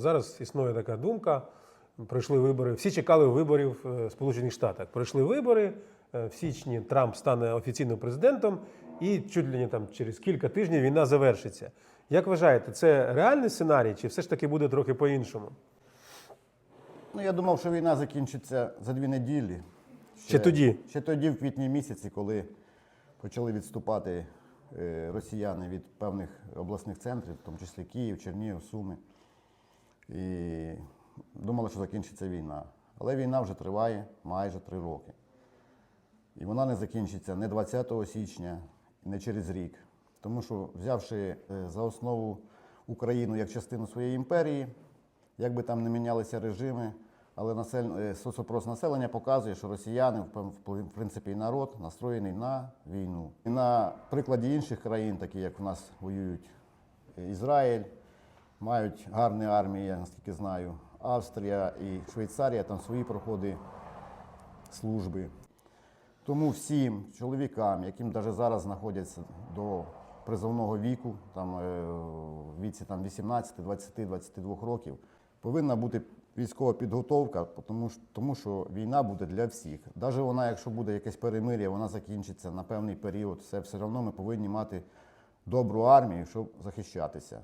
Зараз існує така думка. Пройшли вибори. Всі чекали виборів е, в Сполучених Штатах. Пройшли вибори. е, В січні Трамп стане офіційним президентом, і чуть ли не там через кілька тижнів війна завершиться. Як вважаєте, це реальний сценарій, чи все ж таки буде трохи по-іншому? Ну, я думав, що війна закінчиться за дві неділі. Ще тоді? Ще тоді, в квітні місяці, коли почали відступати е, росіяни від певних обласних центрів, в тому числі Київ, Чернігів, Суми. І думали, що закінчиться війна. Але війна вже триває майже три роки. І вона не закінчиться не 20 січня, не через рік. Тому що, взявши е, за основу Україну як частину своєї імперії, як би там не мінялися режими, але насель... е, соцопрос населення показує, що росіяни, в принципі, народ настроєний на війну. І на прикладі інших країн, такі як в нас воюють е, Ізраїль, мають гарні армії, я наскільки знаю, Австрія і Швейцарія, там свої проходи служби. Тому всім чоловікам, яким навіть зараз знаходяться до призовного віку, там е, в віці там 18, 20, 22 років, повинна бути військова підготовка, тому, що- тому що війна буде для всіх. Навіть вона, якщо буде якесь перемир'я, вона закінчиться на певний період, все, все одно ми повинні мати добру армію, щоб захищатися.